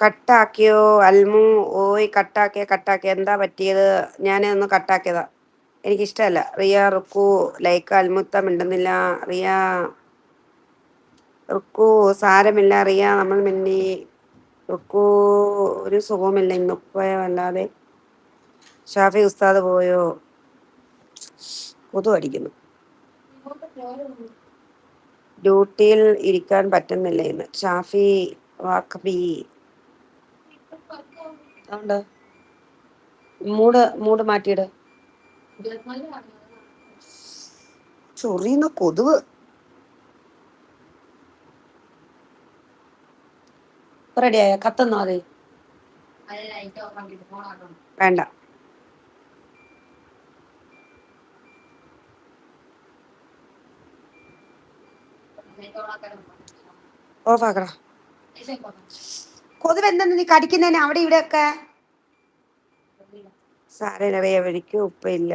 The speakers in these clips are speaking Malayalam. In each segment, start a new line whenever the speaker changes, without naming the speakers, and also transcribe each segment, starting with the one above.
കട്ടാക്കിയോ അൽമു ഓയ് കട്ടാക്കിയ കട്ടാക്കിയ എന്താ പറ്റിയത്? ഞാൻ ഒന്ന് കട്ടാക്കിയതാ. എനിക്കിഷ്ടമല്ല റിയ റുക്കു ലൈക്ക് അൽമുത്ത മിണ്ടുന്നില്ല. റിയ റുക്കു സാരമില്ല. റിയ നമ്മൾ മിന്നി റുക്കു ഒരു സുഖമില്ല ഇന്നുപ്പയോ അല്ലാതെ. ഷാഫി ഉസ്താദ് പോയോ? കൊതു അടിക്കുന്നു. ഡ്യൂട്ടിയിൽ ഇരിക്കാൻ പറ്റുന്നില്ല ഇന്ന്. ഷാഫി വാക്കബി അതുകൊണ്ട് മൂട് മൂട് മാറ്റിയിട്. ചൊറിയുന്ന കൊതുവ് റെഡിയായ കത്തുന്നോ അതെ? വേണ്ട. ഓഫാക്കടാ കൊതുവ് എന്തെന്ന് നീ കടിക്കുന്നതിന് അവിടെ ഇവിടെ ഒക്കെ സാരനറിയ വഴിക്ക് ഉപ്പില്ല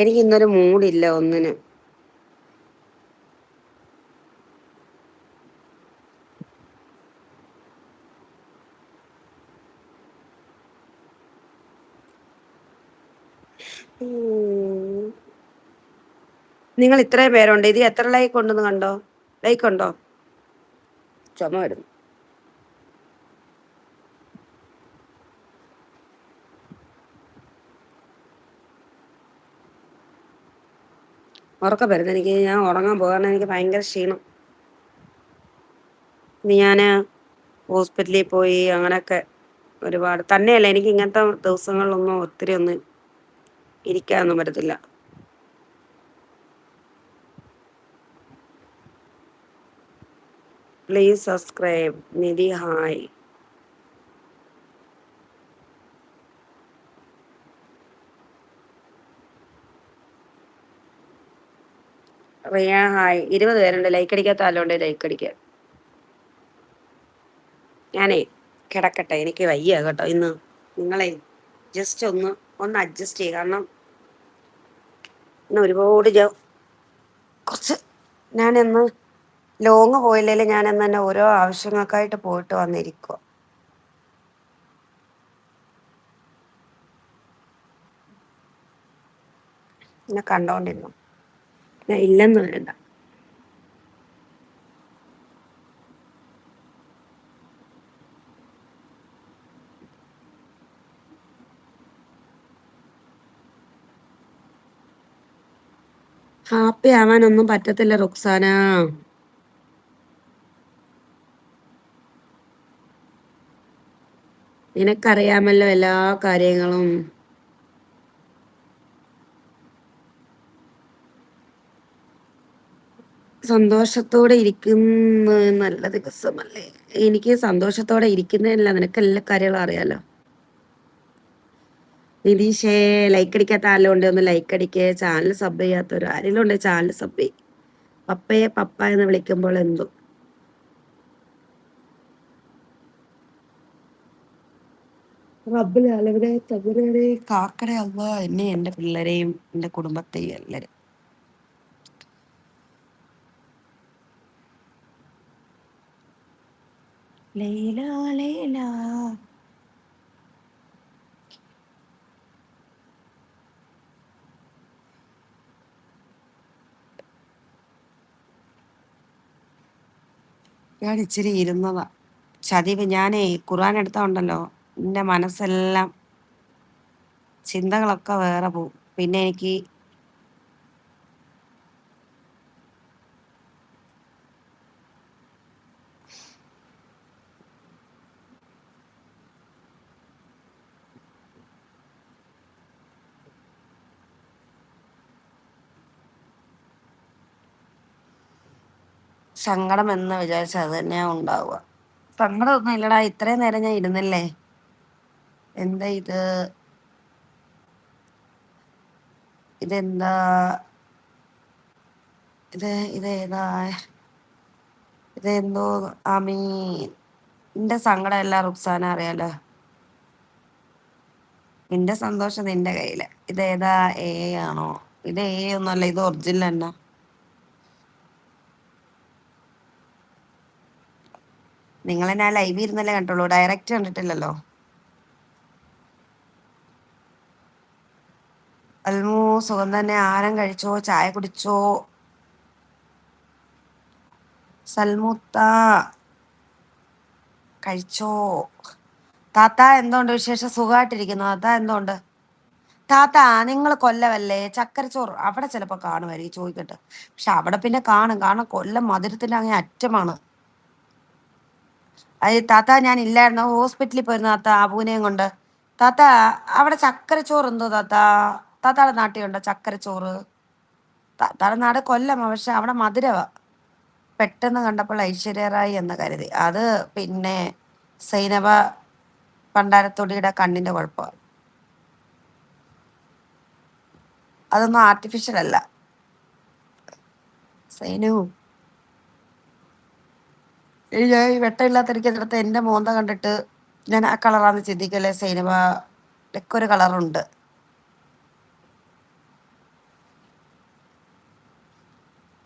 എനിക്ക് ഇന്നൊരു മൂടില്ല ഒന്നിന്. നിങ്ങൾ ഇത്രയും പേരുണ്ട്. ഇത് എത്ര ലൈക്ക് ഉണ്ടെന്ന് കണ്ടോ? ലൈക്ക് ഉണ്ടോ? ചുമ വരുന്നു. ഉറക്കം വരുന്നു എനിക്ക് ഞാൻ ഉറങ്ങാൻ പോകാൻ എനിക്ക് ഭയങ്കര ക്ഷീണം. ഞാൻ ഹോസ്പിറ്റലിൽ പോയി അങ്ങനെയൊക്കെ ഒരുപാട് തന്നെയല്ല എനിക്ക് ഇങ്ങനത്തെ ദിവസങ്ങളിലൊന്നും ഒത്തിരി ഒന്ന് ഇരിക്കാനൊന്നും പറ്റത്തില്ല. Please subscribe Nidhi hi Riya hi ഇരുപത് പേരുണ്ട്. ലൈക്ക് അടിക്കാത്ത ആളുണ്ട്. ലൈക്ക് അടിക്കാൻ. ഞാനേ കിടക്കട്ടെ. എനിക്ക് വയ്യ കേട്ടോ ഇന്ന്. നിങ്ങളെ ജസ്റ്റ് ഒന്ന് ഒന്ന് അഡ്ജസ്റ്റ് ചെയ്യുക കാരണം ഇന്ന് ഒരുപാട് കുറച്ച് ഞാനിന്ന് ലോങ് പോയില്ലെങ്കിൽ ഞാൻ ഇന്ന് തന്നെ ഓരോ ആവശ്യങ്ങൾക്കായിട്ട് പോയിട്ട് വന്നിരിക്കുക എന്നെ കണ്ടോണ്ടിരുന്നു. ഇല്ലെന്ന് വേണ്ട ഹാപ്പി ആവാനൊന്നും പറ്റത്തില്ല റുക്സാന. നിനക്കറിയാമല്ലോ എല്ലാ കാര്യങ്ങളും. സന്തോഷത്തോടെ ഇരിക്കുന്ന നല്ല ദിവസമല്ലേ? എനിക്ക് സന്തോഷത്തോടെ ഇരിക്കുന്നതല്ല നിനക്ക് എല്ലാ കാര്യങ്ങളും അറിയാലോ. നിതീഷേ ലൈക്ക് അടിക്കാത്ത ആരെല്ലാം ഉണ്ടെങ്കിൽ ഒന്ന് ലൈക്ക് അടിക്കേ. ചാനൽ സബ് ചെയ്യാത്തവർ ആരെങ്കിലും ഉണ്ടെങ്കിൽ ചാനൽ സബ് ചെയ്യും പപ്പയെ പപ്പ എന്ന് വിളിക്കുമ്പോൾ എന്തോ. റബ്ബിലെ അലവരെ തകരരെ കാക്കടെ അമ്മ എന്നെ എന്റെ പിള്ളേരെയും എന്റെ കുടുംബത്തെയും എല്ലാവരും ലൈല ലൈല ഞാൻ ഇച്ചിരി ഇരുന്നതാ. ചതിവ് ഞാനേ ഖുർആൻ എടുത്തോണ്ടല്ലോ. എന്റെ മനസ്സെല്ലാം ചിന്തകളൊക്കെ വേറെ പോവും. പിന്നെ എനിക്ക് സങ്കടം എന്ന് വിചാരിച്ചാൽ അത് തന്നെയാ ഉണ്ടാവുക. സങ്കടമൊന്നും ഇല്ലടാ ഇത്രയും നേരം ഞാൻ ഇരുന്നല്ലേ? എന്താ ഇത്? ഇതെന്താ? ഇത് ഇതേതാ? ഇതെന്തോ? അമീൻ നിന്റെ സങ്കടം എല്ലാം റുക്സാന അറിയാലോ. നിന്റെ സന്തോഷം നിന്റെ കയ്യിൽ. ഇതേതാ? എ ആണോ? ഇത് എ ഒന്നല്ല ഇത് ഒറിജിനൽ തന്നെ. നിങ്ങളെ ആ ലൈവ് ഇരുന്നല്ലേ കണ്ടുള്ളൂ. ഡയറക്റ്റ് കണ്ടിട്ടില്ലല്ലോ. അൽമു സുഖം തന്നെ. ആരം കഴിച്ചോ? ചായ കുടിച്ചോ? സൽമുത്ത കഴിച്ചോ? താത്ത എന്തോണ്ട് വിശേഷം? സുഖമായിട്ടിരിക്കുന്നു താത്ത എന്തോണ്ട്? താത്ത നിങ്ങൾ കൊല്ലമല്ലേ ചക്കരച്ചോറ് അവിടെ ചിലപ്പോൾ കാണുമായിരിക്കും ചോദിക്കട്ടെ. പക്ഷെ അവിടെ പിന്നെ കാണും. കാരണം കൊല്ലം മധുരത്തിന്റെ അങ്ങനെ അറ്റമാണ്. അത് താത്ത ഞാൻ ഇല്ലായിരുന്നു. ഹോസ്പിറ്റലിൽ പോയിരുന്നു താത്ത അബൂനെയും കൊണ്ട്. താത്ത അവിടെ ചക്കരച്ചോറ് എന്തോ താത്ത? താത്താടെ നാട്ടിലുണ്ടോ ചക്കരച്ചോറ്? താത്താടെ നാട് കൊല്ലം പക്ഷെ അവിടെ മധുരവ. പെട്ടെന്ന് കണ്ടപ്പോൾ ഐശ്വര്യറായി എന്ന് കരുതി. അത് പിന്നെ സൈനവ പണ്ടാരത്തൊടിയുടെ കണ്ണിന്റെ കുഴപ്പമാണ്. അതൊന്നും ആർട്ടിഫിഷ്യൽ അല്ല. സൈനു ഞാൻ വെട്ടമില്ലാത്തിരിക്കുന്നിടത്ത് എന്റെ മോന്ത കണ്ടിട്ട് ഞാൻ ആ കളറാന്ന് ചിന്തിക്കല്ലേ സിനിമ ഒക്കെ ഒരു കളറുണ്ട്.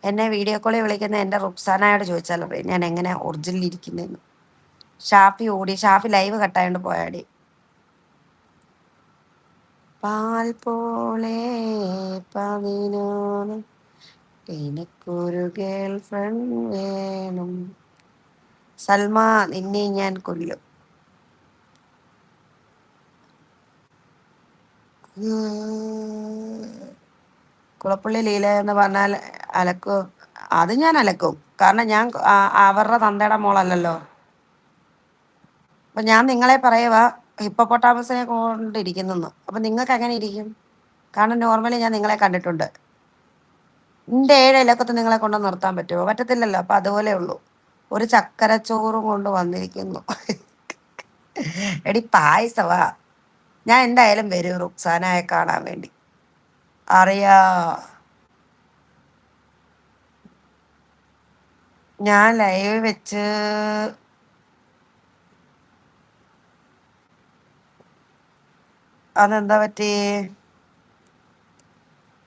എന്നെ വീഡിയോ കോളിൽ വിളിക്കുന്ന എന്റെ റുക്സാനായോട് ചോദിച്ചാലോ ഞാൻ എങ്ങനെ ഒറിജിനൽ ഇരിക്കുന്നതെന്ന് ഷാഫി ഓടി ഷാഫി ലൈവ് കട്ടായോണ്ട് പോയാടി. പാൽ പോലെ പതിനാണ്. എനിക്കൊരു ഗേൾ ഫ്രണ്ട് വേണം. സൽമ നിന്നെ ഞാൻ കൊല്ലും. കുളപ്പള്ളി ലീല എന്ന് പറഞ്ഞാൽ അലക്കും. അത് ഞാൻ അലക്കും. കാരണം ഞാൻ അവരുടെ തന്തയുടെ മോളല്ലല്ലോ. അപ്പൊ ഞാൻ നിങ്ങളെ പറയുക ഹിപ്പൊട്ടാമസിനെ കൊണ്ടിരിക്കുന്നു അപ്പൊ നിങ്ങൾക്ക് എങ്ങനെ ഇരിക്കും? കാരണം നോർമലി ഞാൻ നിങ്ങളെ കണ്ടിട്ടുണ്ട്. എന്റെ ഏഴ് ഇലക്കത്ത് നിങ്ങളെ കൊണ്ടു നിർത്താൻ പറ്റുമോ? പറ്റത്തില്ലല്ലോ. അപ്പൊ അതുപോലെ ഉള്ളൂ. ഒരു ചക്കരച്ചോറും കൊണ്ട് വന്നിരിക്കുന്നു. എടി പായസവാ. ഞാൻ എന്തായാലും വരും റുക്സാനായെ കാണാൻ വേണ്ടി. അറിയാ. ഞാൻ ലൈവ് വെച്ച് അതെന്താ പറ്റി?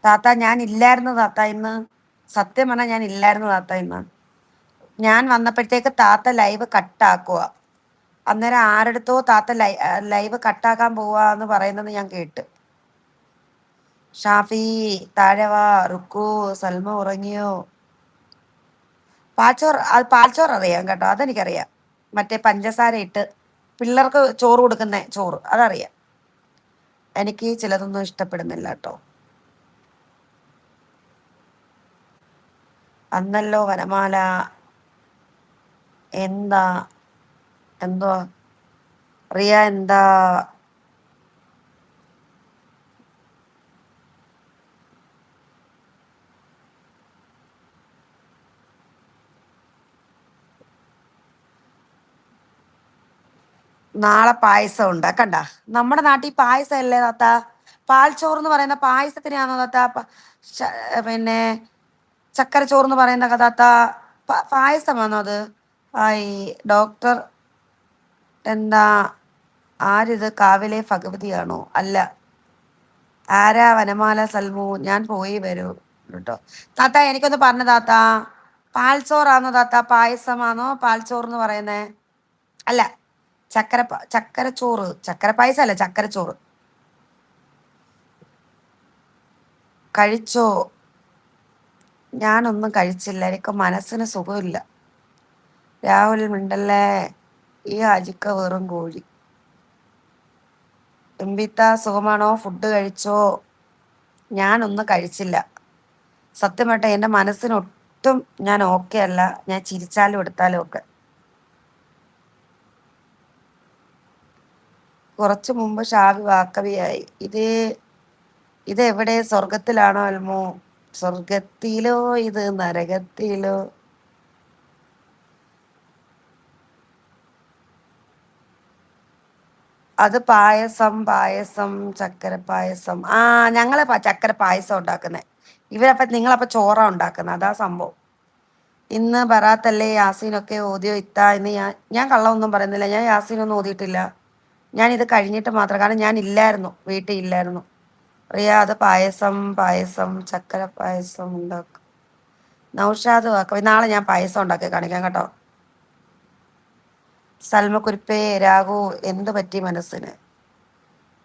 താത്ത ഞാൻ ഇല്ലായിരുന്നു താത്ത ഇന്ന്. സത്യം പറഞ്ഞാൽ ഞാൻ ഇല്ലായിരുന്നു താത്ത ഇന്ന്. ഞാൻ വന്നപ്പോഴത്തേക്ക് താത്ത ലൈവ് കട്ടാക്കുക അന്നേരം ആരടുത്തോ താത്ത ലൈ ലൈവ് കട്ടാക്കാൻ പോവാന്ന് പറയുന്നത് ഞാൻ കേട്ട്. ഷാഫി താഴവ റുക്കു സൽമ ഉറങ്ങിയോ? പാച്ചോർ അത് പാൽച്ചോർ അറിയാം കേട്ടോ അതെനിക്കറിയാം. മറ്റേ പഞ്ചസാര ഇട്ട് പിള്ളേർക്ക് ചോറ് കൊടുക്കുന്ന ചോറ് അതറിയാം. എനിക്ക് ചിലതൊന്നും ഇഷ്ടപ്പെടുന്നില്ല കേട്ടോ. അന്നല്ലോ വനമാല എന്താ എന്തോ റിയ എന്താ? നാളെ പായസം ഉണ്ട് കണ്ട? നമ്മുടെ നാട്ടിൽ പായസം അല്ലേ താത്ത? പാൽച്ചോറ് എന്ന് പറയുന്ന പായസത്തിനാണോ താത്ത? പിന്നെ ചക്കര ചോറ് എന്ന് പറയുന്ന കഥാത്ത പായസമാണോ അത്? ആയി ഡോക്ടർ എന്താ ആരിത്? കാവിലെ ഭഗവതിയാണോ? അല്ല. ആരാ? വനമാല സൽമു. ഞാൻ പോയി വരൂ കേട്ടോ. താത്ത എനിക്കൊന്ന് പറഞ്ഞു താത്ത. പാൽച്ചോറാണോ താത്ത? പായസമാണോ പാൽച്ചോറ് എന്ന് പറയുന്നേ? അല്ല. ചക്കര ചക്കരച്ചോറ്. ചക്കര പായസം അല്ല ചക്കരച്ചോറ്. കഴിച്ചോ? ഞാനൊന്നും കഴിച്ചില്ല. എനിക്ക് മനസ്സിന് സുഖമില്ല. രാഹുൽ മിണ്ടല്ലേ? ഈ അജിക്ക വെറും കോഴി. എംബിത്ത സുഖമാണോ? ഫുഡ് കഴിച്ചോ? ഞാനൊന്നും കഴിച്ചില്ല. സത്യമായിട്ട് എന്റെ മനസ്സിനൊട്ടും ഞാൻ ഓക്കെ അല്ല. ഞാൻ ചിരിച്ചാലും എടുത്താലും ഒക്കെ. കുറച്ചു മുമ്പ് ഷാവി വാക്കവിയായി. ഇത് ഇത് എവിടെ സ്വർഗത്തിലാണോ അൽമോ? സ്വർഗത്തിലോ ഇത് നരകത്തിലോ? അത് പായസം പായസം ചക്കര പായസം ആ ഞങ്ങൾ ചക്കര പായസം ഉണ്ടാക്കുന്നത് ഇവരപ്പം നിങ്ങളപ്പം ചോറ ഉണ്ടാക്കുന്നത് അതാ സംഭവം. ഇന്ന് ബറാത്തല്ലേ യാസീനൊക്കെ ഓതിയോ ഇത്ത എന്ന് ഞാൻ ഞാൻ കള്ളമൊന്നും പറയുന്നില്ല. ഞാൻ യാസീനൊന്നും ഓതിയിട്ടില്ല. ഞാൻ ഇത് കഴിഞ്ഞിട്ട് മാത്രം കാരണം ഞാൻ ഇല്ലായിരുന്നു. വീട്ടിൽ ഇല്ലായിരുന്നു. റിയ അത് പായസം പായസം ചക്കര പായസം ഉണ്ടാക്കും. നൗഷാദ് വാക്കും നാളെ ഞാൻ പായസം ഉണ്ടാക്കി കാണിക്കാം കേട്ടോ. സൽമക്കുരിപ്പേ രാഘു എന്ത് പറ്റി മനസ്സിന്?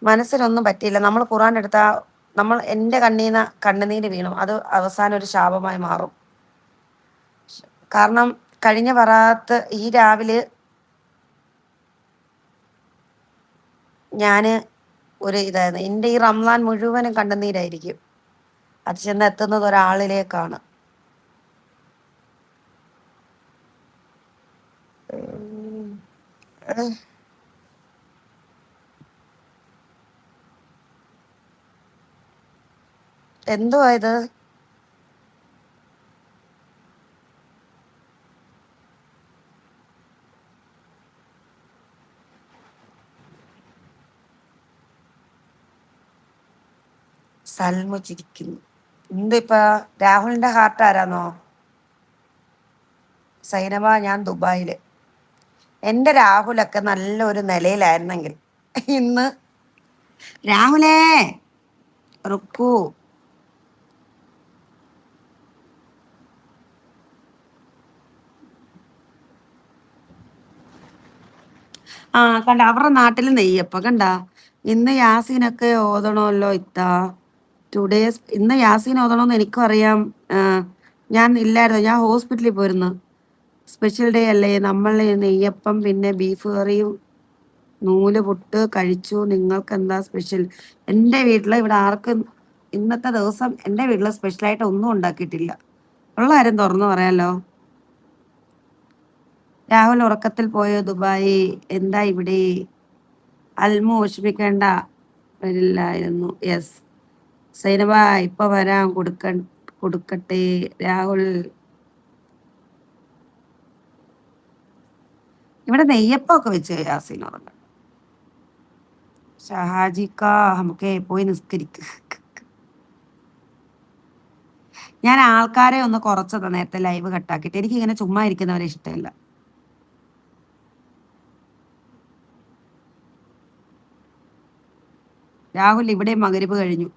മനസ്സിനൊന്നും പറ്റിയില്ല. നമ്മൾ ഖുറാൻ എടുത്താൽ നമ്മൾ എന്റെ കണ്ണീന്ന് കണ്ണുനീര് വീണു. അത് അവസാനം ഒരു ശാപമായി മാറും. കാരണം കഴിഞ്ഞ പറയാത്ത ഈ രാവിലെ ഞാൻ ഒരു ഇതായിരുന്നു. എന്റെ ഈ റംസാൻ മുഴുവനും കണ്ണുനീരായിരിക്കും. അത് ചെന്ന് എത്തുന്നത് ഒരാളിലേക്കാണ്. എന്തുവാ ഇത്? സൽമ ചിരിക്കുന്നു എന്തിപ്പ? രാഹുലിന്റെ ഹാർട്ട് ആരാന്നോ? സൈനമ ഞാൻ ദുബായിൽ. എന്റെ രാഹുലൊക്കെ നല്ലൊരു നിലയിലായിരുന്നെങ്കിൽ. ഇന്ന്. രാഹുലേ. റുക്കു. ആ കണ്ട അവരുടെ നാട്ടിൽ നെയ്യപ്പ കണ്ട? ഇന്ന് യാസീനൊക്കെ ഓതണമല്ലോ ഇത്താ. ടു ഡേയ്സ് ഇന്ന് യാസീൻ ഓതണമെന്ന് എനിക്കും അറിയാം. ഞാൻ ഇല്ലായിരുന്നു. ഞാൻ ഹോസ്പിറ്റലിൽ പോയിരുന്നു. സ്പെഷ്യൽ ഡേ അല്ലേ? നമ്മൾ നെയ്യപ്പം പിന്നെ ബീഫ് കറിയും നൂൽ പുട്ട് കഴിച്ചു. നിങ്ങൾക്ക് എന്താ സ്പെഷ്യൽ എന്റെ വീട്ടിൽ ഇവിടെ ആർക്കും ഇന്നത്തെ ദിവസം എന്റെ വീട്ടിൽ സ്പെഷ്യലായിട്ട് ഒന്നും ഉണ്ടാക്കിയിട്ടില്ല. ഉള്ള കാര്യം തുറന്നു പറയാലോ. രാഹുൽ ഉറക്കത്തിൽ പോയോ ദുബായി? എന്താ ഇവിടെ? അൽമു വിഷമിക്കേണ്ട. വരില്ലായിരുന്നു. യെസ് സൈനബ ഇപ്പൊ വരാം. കൊടുക്ക കൊടുക്കട്ടെ. രാഹുൽ ഇവിടെ നെയ്യപ്പൊക്കെ വെച്ച് യാസീൻ ഉറങ്ങും. ഷഹാജിക്ക നമുക്ക് പോയി നിസ്കരിക്ക്. ഞാൻ ആൾക്കാരെ ഒന്ന് കുറച്ചതാ നേരത്തെ ലൈവ് കട്ടാക്കിയിട്ട്. എനിക്ക് ഇങ്ങനെ ചുമ്മാ ഇരിക്കുന്നവരെ ഇഷ്ടമില്ല. രാഹുൽ ഇവിടെ മകരിപ്പ് കഴിഞ്ഞു.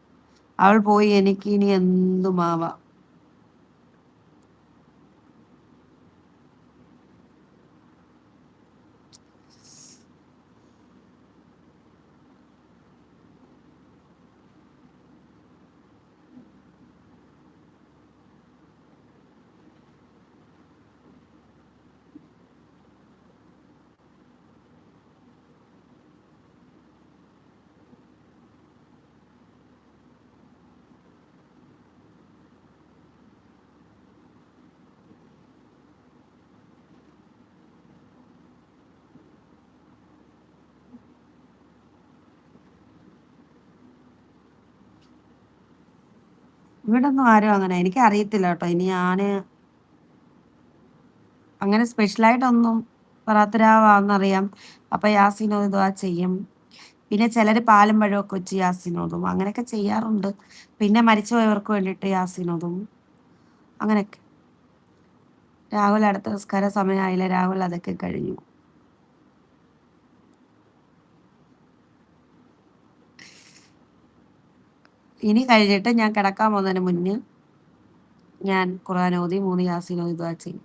അവൾ പോയി എനിക്ക് ഇനി എന്തുമാവാം? ഇവിടെ ഒന്നും ആരും അങ്ങനെ എനിക്ക് അറിയത്തില്ല കേട്ടോ. ഇനി ഞാൻ അങ്ങനെ സ്പെഷ്യലായിട്ടൊന്നും പറയാത്തരാവാന്നറിയാം അപ്പൊ യാസിനോദ് ഇതുവാ ചെയ്യും. പിന്നെ ചിലർ പാലും പഴമൊക്കെ വെച്ച് യാസിനോദും അങ്ങനെയൊക്കെ ചെയ്യാറുണ്ട്. പിന്നെ മരിച്ചുപോയവർക്ക് വേണ്ടിയിട്ട് യാസിനോദും അങ്ങനെയൊക്കെ. രാഹുൽ അടുത്ത നിസ്കാര സമയമായില്ല? രാഹുൽ അതൊക്കെ കഴിഞ്ഞു. ഇനി കഴിഞ്ഞിട്ട് ഞാൻ കിടക്കാൻ പോകുന്നതിന് മുന്നേ ഞാൻ ഖുർആൻ ഓതി മൂന്ന് യാസീൻ ഓതി ചെയ്യും.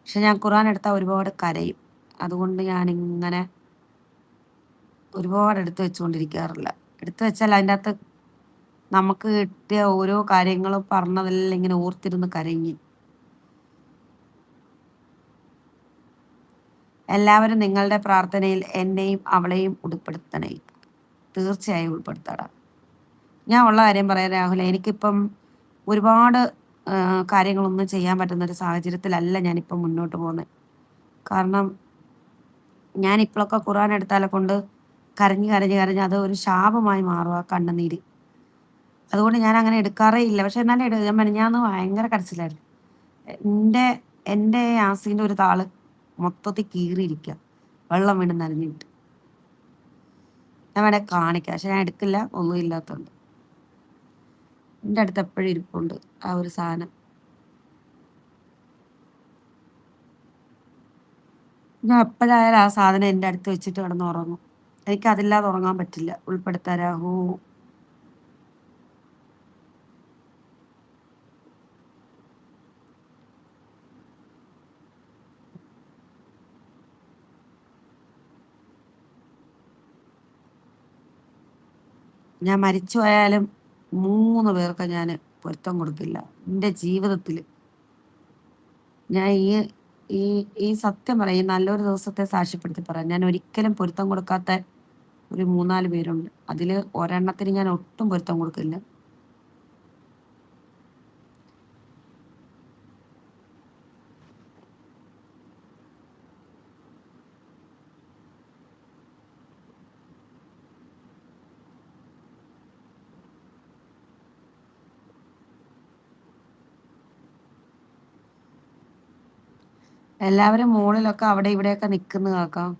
പക്ഷെ ഞാൻ ഖുർആൻ എടുത്താൽ ഒരുപാട് കരയും. അതുകൊണ്ട് ഞാൻ ഇങ്ങനെ ഒരുപാട് എടുത്തു വെച്ചുകൊണ്ടിരിക്കാറില്ല. എടുത്തു വെച്ചാൽ അതിന്റെ അകത്ത് നമുക്ക് കിട്ടിയ ഓരോ കാര്യങ്ങളും പറഞ്ഞതെല്ലാം ഇങ്ങനെ ഓർത്തിരുന്ന് കരഞ്ഞ് എല്ലാവരും നിങ്ങളുടെ പ്രാർത്ഥനയിൽ എന്നെയും അവളെയും ഉൾപ്പെടുത്തണേ. തീർച്ചയായും ഉൾപ്പെടുത്തണം ഞാൻ ഉള്ള കാര്യം പറയാം രാഹുൽ എനിക്കിപ്പം ഒരുപാട് കാര്യങ്ങളൊന്നും ചെയ്യാൻ പറ്റുന്ന ഒരു സാഹചര്യത്തിലല്ല ഞാനിപ്പം മുന്നോട്ട് പോകുന്നത് കാരണം ഞാൻ ഇപ്പോഴൊക്കെ ഖുർആൻ എടുത്താലെ കൊണ്ട് കരഞ്ഞ് കരഞ്ഞ് കരഞ്ഞ് അത് ഒരു ശാപമായി മാറുക കണ്ണുനീര്. അതുകൊണ്ട് ഞാൻ അങ്ങനെ എടുക്കാറേ ഇല്ല. പക്ഷെ എന്നാലും എടുക്കുക ഞാൻ മെനഞ്ഞാന്ന് ഭയങ്കര കരച്ചിലായിരുന്നു. എന്റെ എന്റെ ആസീന്റെ ഒരു താൾ മൊത്തത്തിൽ കീറിയിരിക്കുക. വെള്ളം വീണ് നനഞ്ഞിട്ട്. ഞാൻ വേണേൽ കാണിക്കാം. പക്ഷെ ഞാൻ എടുക്കില്ല ഒന്നും ഇല്ലാത്തതുകൊണ്ട് എന്റെ അടുത്ത് എപ്പോഴും ഇരിപ്പുണ്ട് ആ ഒരു സാധനം. ഞാൻ എപ്പോഴായാലും ആ സാധനം എന്റെ അടുത്ത് വെച്ചിട്ട് കിടന്ന് ഉറങ്ങും. എനിക്ക് അതില്ലാതെ ഉറങ്ങാൻ പറ്റില്ല. ഉൾപ്പെടുത്താരാഹൂ ഞാൻ മരിച്ചു പോയാലും മൂന്ന് പേർക്ക് ഞാൻ പൊരുത്തം കൊടുക്കില്ല എന്റെ ജീവിതത്തിൽ. ഞാൻ ഈ ഈ ഈ സത്യം പറയാം ഈ നല്ലൊരു ദിവസത്തെ സാക്ഷ്യപ്പെടുത്തി പറയാം. ഞാൻ ഒരിക്കലും പൊരുത്തം കൊടുക്കാത്ത ഒരു മൂന്നാൽ പേരുണ്ട്. അതിൽ ഒരെണ്ണത്തിന് ഞാൻ ഒട്ടും പൊരുത്തം കൊടുക്കില്ല എല്ലാവരും മുകളിലൊക്കെ അവിടെ ഇവിടെയൊക്കെ നിൽക്കുന്നു കാക്കാം.